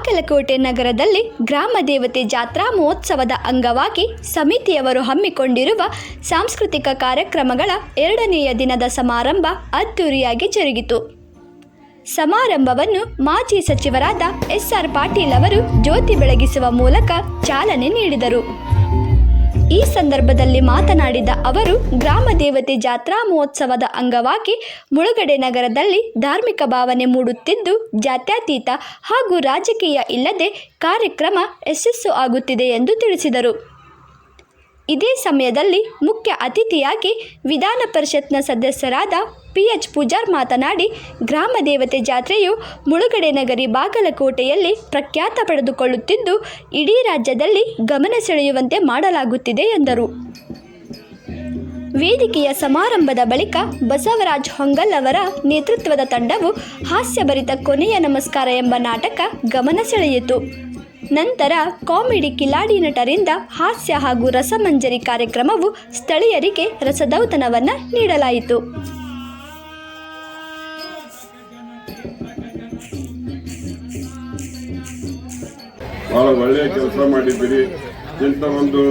ಬಾಗಲಕೋಟೆ ನಗರದಲ್ಲಿ ಗ್ರಾಮ ದೇವತೆ ಜಾತ್ರಾ ಮಹೋತ್ಸವದ ಅಂಗವಾಗಿ ಸಮಿತಿಯವರು ಹಮ್ಮಿಕೊಂಡಿರುವ ಸಾಂಸ್ಕೃತಿಕ ಕಾರ್ಯಕ್ರಮಗಳ ಎರಡನೆಯ ದಿನದ ಸಮಾರಂಭ ಅದ್ದೂರಿಯಾಗಿ ಜರುಗಿತು. ಸಮಾರಂಭವನ್ನು ಮಾಜಿ ಸಚಿವರಾದ ಎಸ್ಆರ್ ಪಾಟೀಲ್ ಅವರು ಜ್ಯೋತಿ ಬೆಳಗಿಸುವ ಮೂಲಕ ಚಾಲನೆ ನೀಡಿದರು. ಈ ಸಂದರ್ಭದಲ್ಲಿ ಮಾತನಾಡಿದ ಅವರು, ಗ್ರಾಮ ದೇವತೆ ಜಾತ್ರಾ ಮಹೋತ್ಸವದ ಅಂಗವಾಗಿ ಮುಳುಗಡೆ ನಗರದಲ್ಲಿ ಧಾರ್ಮಿಕ ಭಾವನೆ ಮೂಡುತ್ತಿದ್ದು, ಜಾತ್ಯತೀತ ಹಾಗೂ ರಾಜಕೀಯ ಇಲ್ಲದೆ ಕಾರ್ಯಕ್ರಮ ಯಶಸ್ಸು ಆಗುತ್ತಿದೆ ಎಂದು ತಿಳಿಸಿದರು. ಇದೇ ಸಮಯದಲ್ಲಿ ಮುಖ್ಯ ಅತಿಥಿಯಾಗಿ ವಿಧಾನ ಪರಿಷತ್ನ ಸದಸ್ಯರಾದ ಪಿ ಎಚ್ ಪೂಜಾರ್ ಮಾತನಾಡಿ, ಗ್ರಾಮ ದೇವತೆ ಜಾತ್ರೆಯು ಮುಳುಗಡೆ ನಗರಿ ಬಾಗಲಕೋಟೆಯಲ್ಲಿ ಪ್ರಖ್ಯಾತ ಪಡೆದುಕೊಳ್ಳುತ್ತಿದ್ದು, ಇಡೀ ರಾಜ್ಯದಲ್ಲಿ ಗಮನ ಸೆಳೆಯುವಂತೆ ಮಾಡಲಾಗುತ್ತಿದೆ ಎಂದರು. ವೇದಿಕೆಯ ಸಮಾರಂಭದ ಬಳಿಕ ಬಸವರಾಜ್ ಹೊಂಗಲ್ ಅವರ ನೇತೃತ್ವದ ತಂಡವು ಹಾಸ್ಯಭರಿತ ಕೊನೆಯ ನಮಸ್ಕಾರ ಎಂಬ ನಾಟಕ ಗಮನ ಸೆಳೆಯಿತು. ನಂತರ ಕಾಮಿಡಿ ಕಿಲಾಡಿ ನಟರಿಂದ ಹಾಸ್ಯ ಹಾಗೂ ರಸಮಂಜರಿ ಕಾರ್ಯಕ್ರಮವು ಸ್ಥಳೀಯರಿಗೆ ರಸದೌತಣವನ್ನು ನೀಡಲಾಯಿತು. ಬಹಳ ಒಳ್ಳೆಯ ಕೆಲಸ ಮಾಡಿದ್ದೀರಿ. ಇಂಥ ಒಂದು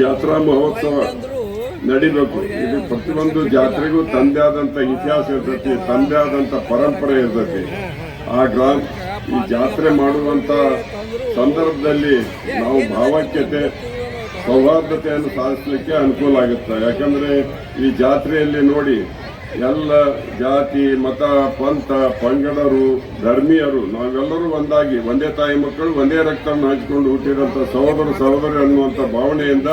ಜಾತ್ರಾ ಮಹೋತ್ಸವ ನಡಿಬೇಕು. ಇದು ಪ್ರತಿಯೊಂದು ಜಾತ್ರೆಗೂ ತಂದೆ ಆದಂಥ ಇತಿಹಾಸ ಇರ್ತೈತಿ, ತಂದೆ ಆದಂಥ ಪರಂಪರೆ ಇರ್ತೈತಿ. ಆ ಗ್ರಾಮ, ಈ ಜಾತ್ರೆ ಮಾಡುವಂಥ ಸಂದರ್ಭದಲ್ಲಿ ನಾವು ಭಾವೈಕ್ಯತೆ, ಸೌಹಾರ್ದತೆಯನ್ನು ಸಾಧಿಸಲಿಕ್ಕೆ ಅನುಕೂಲ ಆಗುತ್ತೆ. ಯಾಕಂದರೆ ಈ ಜಾತ್ರೆಯಲ್ಲಿ ನೋಡಿ ಎಲ್ಲ ಜಾತಿ, ಮತ, ಪಂಥ, ಪಂಗಡರು, ಧರ್ಮೀಯರು, ನಾವೆಲ್ಲರೂ ಒಂದಾಗಿ, ಒಂದೇ ತಾಯಿ ಮಕ್ಕಳು, ಒಂದೇ ರಕ್ತವನ್ನು ಹಂಚಿಕೊಂಡು ಹುಟ್ಟಿದಂಥ ಸಹೋದರ, ಸಹೋದರಿ ಅನ್ನುವಂಥ ಭಾವನೆಯಿಂದ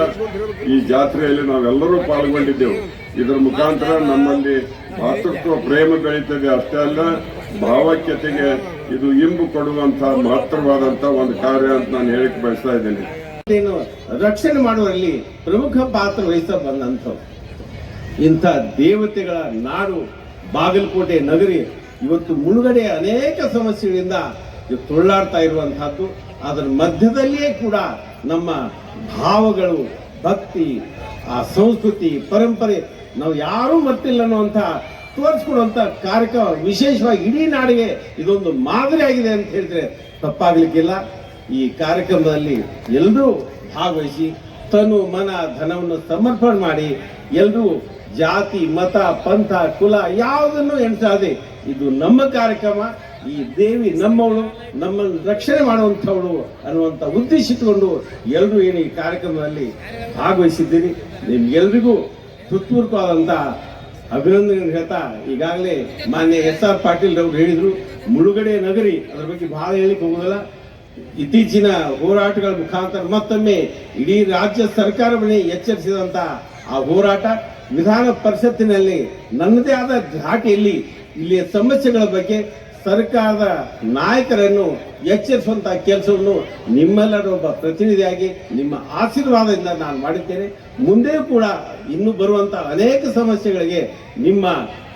ಈ ಜಾತ್ರೆಯಲ್ಲಿ ನಾವೆಲ್ಲರೂ ಪಾಲ್ಗೊಂಡಿದ್ದೆವು. ಇದರ ಮುಖಾಂತರ ನಮ್ಮಲ್ಲಿ ಭಾತೃತ್ವ ಪ್ರೇಮ ಬೆಳೀತದೆ ಅಷ್ಟೇ ಅಲ್ಲ, ಭಾವಕ್ಯತೆಗೆ ಇದು ಇಂಬು ಕೊಡುವಂಥ ಮಹತ್ತರವಾದಂತ ಒಂದು ಕಾರ್ಯ ಅಂತ ನಾನು ಹೇಳಿಕೆ ಬಯಸ್ತಾ ಇದ್ದೇನೆ. ರಕ್ಷಣೆ ಮಾಡುವಲ್ಲಿ ಪ್ರಮುಖ ಪಾತ್ರ ವಹಿಸ ಇಂಥ ದೇವತೆಗಳ ನಾಡು ಬಾಗಲಕೋಟೆ ನಗರಿ ಇವತ್ತು ಮುಳುಗಡೆ ಅನೇಕ ಸಮಸ್ಯೆಗಳಿಂದ ತೊಳ್ಳಾಡ್ತಾ ಇರುವಂತಹದ್ದು ಅದರ ಮಧ್ಯದಲ್ಲಿಯೇ ಕೂಡ ನಮ್ಮ ಭಾವಗಳು, ಭಕ್ತಿ, ಆ ಸಂಸ್ಕೃತಿ, ಪರಂಪರೆ ನಾವು ಯಾರೂ ಮರ್ತಿಲ್ಲ ಅನ್ನುವಂಥ ತೋರಿಸ್ಕೊಡುವಂಥ ಕಾರ್ಯಕ್ರಮ ವಿಶೇಷವಾಗಿ ಇಡೀ ನಾಡಿಗೆ ಇದೊಂದು ಮಾದರಿ ಆಗಿದೆ ಅಂತ ಹೇಳಿದ್ರೆ ತಪ್ಪಾಗಲಿಕ್ಕಿಲ್ಲ. ಈ ಕಾರ್ಯಕ್ರಮದಲ್ಲಿ ಎಲ್ಲರೂ ಭಾಗವಹಿಸಿ ತನು ಮನ ಧನವನ್ನು ಸಮರ್ಪಣೆ ಮಾಡಿ ಎಲ್ಲರೂ ಜಾತಿ, ಮತ, ಪಂಥ, ಕುಲ ಯಾವುದನ್ನು ಎಣಿಸಾದೆ ಇದು ನಮ್ಮ ಕಾರ್ಯಕ್ರಮ, ಈ ದೇವಿ ನಮ್ಮವಳು, ನಮ್ಮನ್ನು ರಕ್ಷಣೆ ಮಾಡುವಂಥವಳು ಅನ್ನುವಂಥ ಉದ್ದೇಶ ಇಟ್ಟುಕೊಂಡು ಎಲ್ಲರೂ ಏನು ಈ ಕಾರ್ಯಕ್ರಮದಲ್ಲಿ ಭಾಗವಹಿಸಿದ್ದೀರಿ. ನಿಮ್ಗೆಲ್ರಿಗೂ ಹೃತ್ಪೂರ್ವಕವಾದಂಥ ಅಭಿನಂದನೆ ಹೇಳ್ತಾ, ಈಗಾಗಲೇ ಮಾನ್ಯ ಎಸ್ ಆರ್ ಪಾಟೀಲ್ ಅವರು ಹೇಳಿದರು, ಮುಳುಗಡೆ ನಗರಿ, ಅದರ ಬಗ್ಗೆ ಬಹಳ ಹೇಳಿಕ್ ಹೋಗೋದಿಲ್ಲ ಇತ್ತೀಚಿನ ಹೋರಾಟಗಳ ಮುಖಾಂತರ ಮತ್ತೊಮ್ಮೆ ಇಡೀ ರಾಜ್ಯ ಸರ್ಕಾರವನ್ನೇ ಎಚ್ಚರಿಸಿದಂಥ ಆ ಹೋರಾಟ. ವಿಧಾನ ಪರಿಷತ್ತಿನಲ್ಲಿ ನನ್ನದೇ ಆದ ಧಾಟಿಯಲ್ಲಿ ಇಲ್ಲಿಯ ಸಮಸ್ಯೆಗಳ ಬಗ್ಗೆ ಸರ್ಕಾರದ ನಾಯಕರನ್ನು ಎಚ್ಚರಿಸುವಂತಹ ಕೆಲಸವನ್ನು ನಿಮ್ಮೆಲ್ಲರ ಒಬ್ಬ ಪ್ರತಿನಿಧಿಯಾಗಿ ನಿಮ್ಮ ಆಶೀರ್ವಾದದಿಂದ ನಾನು ಮಾಡಿದ್ದೇನೆ. ಮುಂದೆಯೂ ಕೂಡ ಇನ್ನು ಬರುವಂತಹ ಅನೇಕ ಸಮಸ್ಯೆಗಳಿಗೆ ನಿಮ್ಮ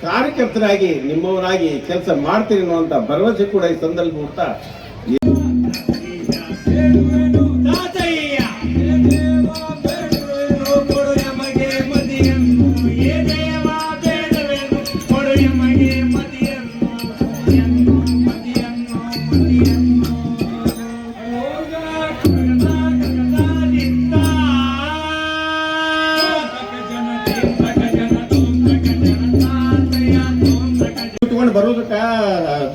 ಕಾರ್ಯಕರ್ತರಾಗಿ ನಿಮ್ಮವರಾಗಿ ಕೆಲಸ ಮಾಡ್ತೀನಿ ಅನ್ನುವಂಥ ಭರವಸೆ ಕೂಡ ಈ ಸಂದರ್ಭ ನಮ್ಮ ಬರೋದಕ್ಕ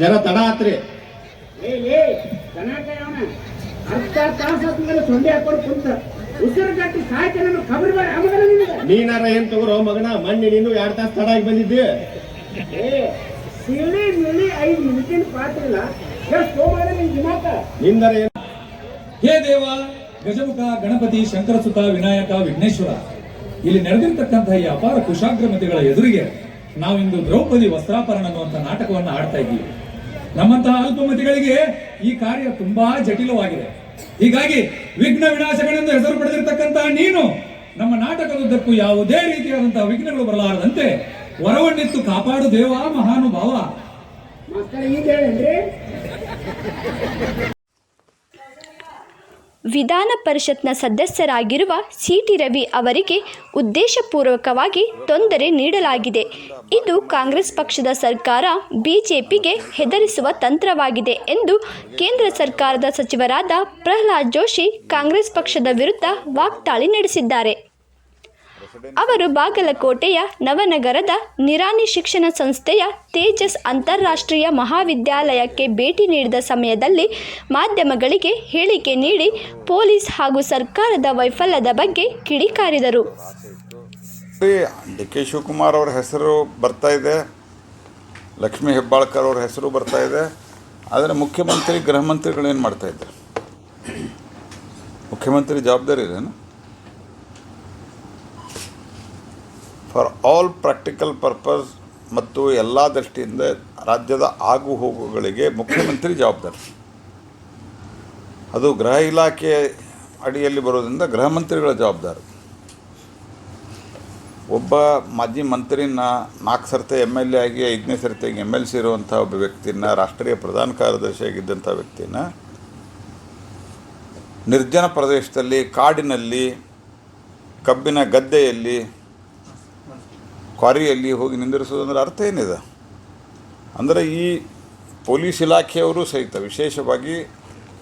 ಜನ ತಡ ಆತ್ರಿ. ನೀನಾರ ಏನ್ ತಗೋರೋ ಮಗನ ಮಣ್ಣಿ ನೀನು ಎರಡ್ ತಾಸು ತಡ ಆಗಿ ಬಂದಿದ್ದೆ. ನಿಂದರ ಏನ್? ಹೇ ದೇವ ಗಜಮುಖ ಗಣಪತಿ ಶಂಕರಸುತ ವಿನಾಯಕ ವಿಘ್ನೇಶ್ವರ. ಇಲ್ಲಿ ನಡೆದಿರ್ತಕ್ಕಂತಹ ಈ ಅಪಾರ ಕುಶಾಗ್ರಮತೆಗಳ ಎದುರಿಗೆ ನಾವಿಂದು ದ್ರೌಪದಿ ವಸ್ತ್ರಾಪರಣ ಅನ್ನುವಂಥ ನಾಟಕವನ್ನು ಆಡ್ತಾ ಇದ್ದೀವಿ. ನಮ್ಮಂತಹ ಅಲ್ಪಮತಿಗಳಿಗೆ ಈ ಕಾರ್ಯ ತುಂಬಾ ಜಟಿಲವಾಗಿದೆ. ಹೀಗಾಗಿ ವಿಘ್ನ ವಿನಾಶಗಳೆಂದು ಹೆಸರು ಪಡೆದಿರತಕ್ಕಂತಹ ನೀನು, ನಮ್ಮ ನಾಟಕದುದ್ದಕ್ಕೂ ಯಾವುದೇ ರೀತಿಯಾದಂತಹ ವಿಘ್ನಗಳು ಬರಲಾರದಂತೆ ವರವನ್ನಿತ್ತು ಕಾಪಾಡು ದೇವ ಮಹಾನುಭಾವ. ವಿಧಾನ ಪರಿಷತ್ನ ಸದಸ್ಯರಾಗಿರುವ ಸಿಟಿ ರವಿ ಅವರಿಗೆ ಉದ್ದೇಶಪೂರ್ವಕವಾಗಿ ತೊಂದರೆ ನೀಡಲಾಗಿದೆ. ಇದು ಕಾಂಗ್ರೆಸ್ ಪಕ್ಷದ ಸರ್ಕಾರ ಬಿಜೆಪಿಗೆ ಹೆದರಿಸುವ ತಂತ್ರವಾಗಿದೆ ಎಂದು ಕೇಂದ್ರ ಸರ್ಕಾರದ ಸಚಿವರಾದ ಪ್ರಹ್ಲಾದ್ ಜೋಶಿ ಕಾಂಗ್ರೆಸ್ ಪಕ್ಷದ ವಿರುದ್ಧ ವಾಗ್ದಾಳಿ ನಡೆಸಿದ್ದಾರೆ. ಅವರು ಬಾಗಲಕೋಟೆಯ ನವನಗರದ ನಿರಾಣಿ ಶಿಕ್ಷಣ ಸಂಸ್ಥೆಯ ತೇಜಸ್ ಅಂತಾರಾಷ್ಟ್ರೀಯ ಮಹಾವಿದ್ಯಾಲಯಕ್ಕೆ ಭೇಟಿ ನೀಡಿದ ಸಮಯದಲ್ಲಿ ಮಾಧ್ಯಮಗಳಿಗೆ ಹೇಳಿಕೆ ನೀಡಿ ಪೊಲೀಸ್ ಹಾಗೂ ಸರ್ಕಾರದ ವೈಫಲ್ಯದ ಬಗ್ಗೆ ಕಿಡಿಕಾರಿದರು. ಡಿ ಕೆ ಶಿವಕುಮಾರ್ ಅವ್ರ ಹೆಸರು ಬರ್ತಾ ಇದೆ. ಲಕ್ಷ್ಮೀ ಹೆಬ್ಬಾಳ್ಕರ್ ಅವರ ಹೆಸರು ಬರ್ತಾ ಇದೆ. ಆದರೆ ಮುಖ್ಯಮಂತ್ರಿ ಗೃಹ ಮಂತ್ರಿಗಳು ಏನು ಮಾಡ್ತಾ ಇದ್ದಾರೆ? ಮುಖ್ಯಮಂತ್ರಿ ಜವಾಬ್ದಾರಿ ಇದೇನು ಫಾರ್ ಆಲ್ ಪ್ರಾಕ್ಟಿಕಲ್ ಪರ್ಪಸ್ ಮತ್ತು ಎಲ್ಲ ದೃಷ್ಟಿಯಿಂದ ರಾಜ್ಯದ ಆಗು ಹೋಗುಗಳಿಗೆ ಮುಖ್ಯಮಂತ್ರಿ ಜವಾಬ್ದಾರಿ. ಅದು ಗೃಹ ಇಲಾಖೆ ಅಡಿಯಲ್ಲಿ ಬರೋದ್ರಿಂದ ಗೃಹ ಮಂತ್ರಿಗಳ ಜವಾಬ್ದಾರಿ. ಒಬ್ಬ ಮಾಜಿ ಮಂತ್ರಿನ ನಾಲ್ಕು ಸರ್ತಿ ಎಂ ಎಲ್ ಎ ಆಗಿ ಐದನೇ ಸರ್ತಿಗೆ ಎಂ ಎಲ್ ಸಿ ಇರುವಂಥ ಒಬ್ಬ ವ್ಯಕ್ತಿನ, ರಾಷ್ಟ್ರೀಯ ಪ್ರಧಾನ ಕಾರ್ಯದರ್ಶಿಯಾಗಿದ್ದಂಥ ವ್ಯಕ್ತಿನ ನಿರ್ಜನ ಪ್ರದೇಶದಲ್ಲಿ ಕಾಡಿನಲ್ಲಿ ಕಬ್ಬಿನ ಗದ್ದೆಯಲ್ಲಿ ಕ್ವಾರಿಯಲ್ಲಿ ಹೋಗಿ ನಿಂದಿರಿಸೋದಂದ್ರೆ ಅರ್ಥ ಏನಿದೆ? ಅಂದರೆ ಈ ಪೊಲೀಸ್ ಇಲಾಖೆಯವರು ಸಹಿತ, ವಿಶೇಷವಾಗಿ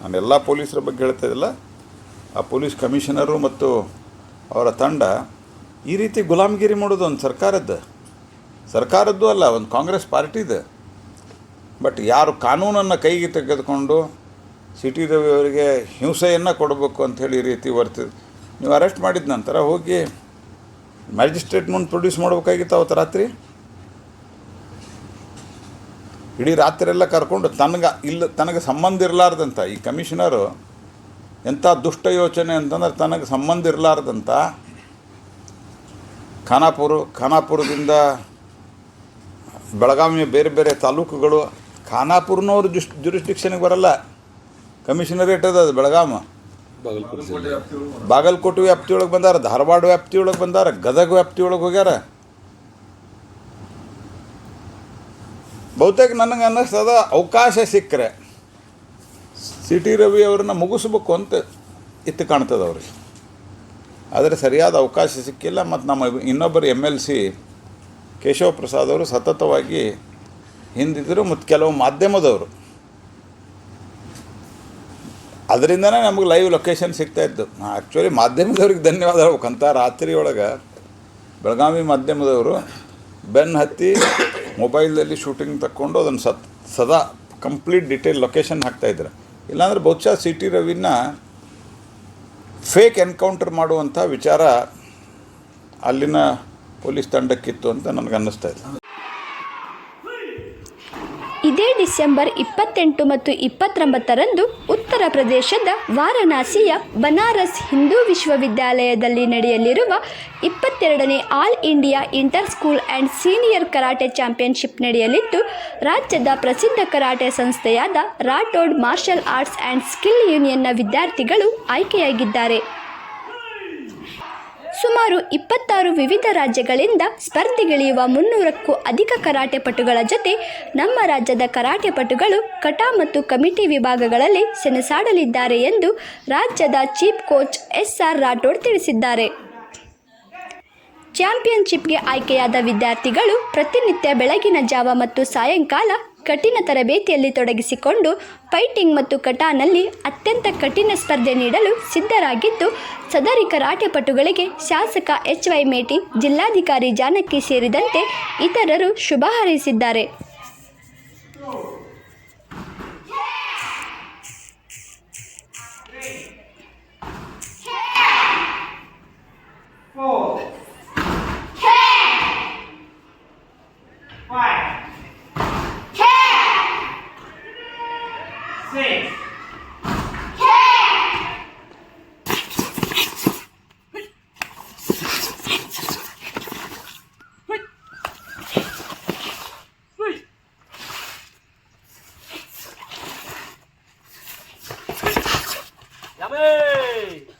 ನಾನು ಎಲ್ಲ ಪೊಲೀಸರ ಬಗ್ಗೆ ಹೇಳ್ತಾ ಇದ್ದಿಲ್ಲ, ಆ ಪೊಲೀಸ್ ಕಮಿಷನರು ಮತ್ತು ಅವರ ತಂಡ ಈ ರೀತಿ ಗುಲಾಮಗಿರಿ ಮಾಡೋದು ಒಂದು ಸರ್ಕಾರದ್ದು. ಸರ್ಕಾರದ್ದು ಅಲ್ಲ, ಒಂದು ಕಾಂಗ್ರೆಸ್ ಪಾರ್ಟಿದು. ಬಟ್ ಯಾರು ಕಾನೂನನ್ನು ಕೈಗೆ ತೆಗೆದುಕೊಂಡು ಸಿಟಿದವರಿಗೆ ರವಿ ಅವರಿಗೆ ಹಿಂಸೆಯನ್ನು ಕೊಡಬೇಕು ಅಂಥೇಳಿ ಈ ರೀತಿ ವರ್ತಿದ್ ನೀವು ಅರೆಸ್ಟ್ ಮಾಡಿದ ನಂತರ ಹೋಗಿ ಮ್ಯಾಜಿಸ್ಟ್ರೇಟ್ ಮುಂದೆ ಪ್ರೊಡ್ಯೂಸ್ ಮಾಡ್ಬೇಕಾಗಿತ್ತು ಅವತ್ತು ರಾತ್ರಿ? ಇಡೀ ರಾತ್ರಿ ಎಲ್ಲ ಕರ್ಕೊಂಡು ತನಗೆ ಇಲ್ಲ, ತನಗೆ ಸಂಬಂಧ ಇರಲಾರ್ದಂಥ ಈ ಕಮಿಷನರು ಎಂಥ ದುಷ್ಟ ಯೋಚನೆ ಅಂತಂದ್ರೆ ತನಗೆ ಸಂಬಂಧ ಇರಲಾರ್ದಂಥ ಖಾನಾಪುರ, ಖಾನಾಪುರದಿಂದ ಬೆಳಗಾವಿಯ ಬೇರೆ ಬೇರೆ ತಾಲೂಕುಗಳು, ಖಾನಾಪುರನವರು ಜುಸ್ ಜುರಿಸ್ಡಿಕ್ಷನ್ಗೆ ಬರಲ್ಲ. ಕಮಿಷನರೇಟ್ ಅದ ಅದು ಬೆಳಗಾಮ. ಬಾಗಲಕೋಟೆ ವ್ಯಾಪ್ತಿಯೊಳಗೆ ಬಂದಾರ, ಧಾರವಾಡ ವ್ಯಾಪ್ತಿಯೊಳಗೆ ಬಂದಾರ, ಗದಗ ವ್ಯಾಪ್ತಿಯೊಳಗೆ ಹೋಗ್ಯಾರ? ಬಹುತೇಕ ನನಗೆ ಅನ್ನಿಸ್ತದ ಅವಕಾಶ ಸಿಕ್ಕರೆ. ಸಿ ಟಿ ರವಿ ಅವ್ರನ್ನ ಮುಗಿಸ್ಬೇಕು ಅಂತ ಇತ್ತು ಕಾಣ್ತದೆ ಅವ್ರಿಗೆ ಆದರೆ ಸರಿಯಾದ ಅವಕಾಶ ಸಿಕ್ಕಿಲ್ಲ ಮತ್ತು ನಮ್ಮ ಇನ್ನೊಬ್ಬರು M L C Keshava Prasad ಅವರು ಸತತವಾಗಿ ಹಿಂದಿದ್ದರು ಮತ್ತು ಕೆಲವು ಮಾಧ್ಯಮದವರು. ಅದರಿಂದನೇ ನಮಗೆ ಲೈವ್ ಲೊಕೇಶನ್ ಸಿಗ್ತಾ ಇತ್ತು. ಆ್ಯಕ್ಚುಲಿ ಮಾಧ್ಯಮದವ್ರಿಗೆ ಧನ್ಯವಾದ ಹೇಳ್ಬೇಕಂತ ರಾತ್ರಿ ಒಳಗೆ ಬೆಳಗಾವಿ ಮಾಧ್ಯಮದವರು ಬೆನ್ನು ಹತ್ತಿ ಮೊಬೈಲಲ್ಲಿ ಶೂಟಿಂಗ್ ತಕ್ಕೊಂಡು ಅದನ್ನು ಸತ್, ಸದಾ ಕಂಪ್ಲೀಟ್ ಡಿಟೇಲ್ ಲೊಕೇಶನ್ ಹಾಕ್ತಾಯಿದ್ರು ಇಲ್ಲಾಂದ್ರೆ ಬಹುಶಃ ಸಿ ಟಿ ರವಿನ ಫೇಕ್ ಎನ್ಕೌಂಟರ್ ಮಾಡುವಂಥ ವಿಚಾರ ಅಲ್ಲಿನ ಪೊಲೀಸ್ ತಂಡಕ್ಕಿತ್ತು ಅಂತ ನನಗೆ ಇದೆ ಇದೇ ಡಿಸೆಂಬರ್ ಇಪ್ಪತ್ತೆಂಟು ಮತ್ತು ಇಪ್ಪತ್ತೊಂಬತ್ತರಂದು ಉತ್ತರ ಪ್ರದೇಶದ ವಾರಣಾಸಿಯ ಬನಾರಸ್ ಹಿಂದೂ ವಿಶ್ವವಿದ್ಯಾಲಯದಲ್ಲಿ ನಡೆಯಲಿರುವ ಇಪ್ಪತ್ತೆರಡನೇ all India inter school and senior karate championship ನಡೆಯಲಿದ್ದು, ರಾಜ್ಯದ ಪ್ರಸಿದ್ಧ ಕರಾಟೆ ಸಂಸ್ಥೆಯಾದ Rathod martial arts and skill ಯೂನಿಯನ್ನ ವಿದ್ಯಾರ್ಥಿಗಳು ಆಯ್ಕೆಯಾಗಿದ್ದಾರೆ. ಸುಮಾರು ಇಪ್ಪತ್ತಾರು ವಿವಿಧ ರಾಜ್ಯಗಳಿಂದ ಸ್ಪರ್ಧೆಗಿಳಿಯುವ ಮುನ್ನೂರಕ್ಕೂ ಅಧಿಕ ಕರಾಟೆ ಪಟುಗಳ ಜೊತೆ ನಮ್ಮ ರಾಜ್ಯದ ಕರಾಟೆ ಪಟುಗಳು ಕಟಾ ಮತ್ತು ಕಮಿಟಿ ವಿಭಾಗಗಳಲ್ಲಿ ಸೆಣಸಾಡಲಿದ್ದಾರೆ ಎಂದು ರಾಜ್ಯದ chief coach S R Rathod ತಿಳಿಸಿದ್ದಾರೆ. ಚಾಂಪಿಯನ್ಶಿಪ್ಗೆ ಆಯ್ಕೆಯಾದ ವಿದ್ಯಾರ್ಥಿಗಳು ಪ್ರತಿನಿತ್ಯ ಬೆಳಗಿನ ಜಾವ ಮತ್ತು ಸಾಯಂಕಾಲ ಕಠಿಣ ತರಬೇತಿಯಲ್ಲಿ ತೊಡಗಿಸಿಕೊಂಡು ಫೈಟಿಂಗ್ ಮತ್ತು ಕಟಾನಲ್ಲಿ ಅತ್ಯಂತ ಕಠಿಣ ಸ್ಪರ್ಧೆ ನೀಡಲು ಸಿದ್ಧರಾಗಿದ್ದು ಸದರಿ ಕರಾಟೆ ಪಟುಗಳಿಗೆ ಶಾಸಕ ಎಚ್ ವೈ ಮೇಟಿ, ಜಿಲ್ಲಾಧಿಕಾರಿ ಜಾನಕಿ ಸೇರಿದಂತೆ ಇತರರು ಶುಭ ಹಾರೈಸಿದ್ದಾರೆ. Parabéns!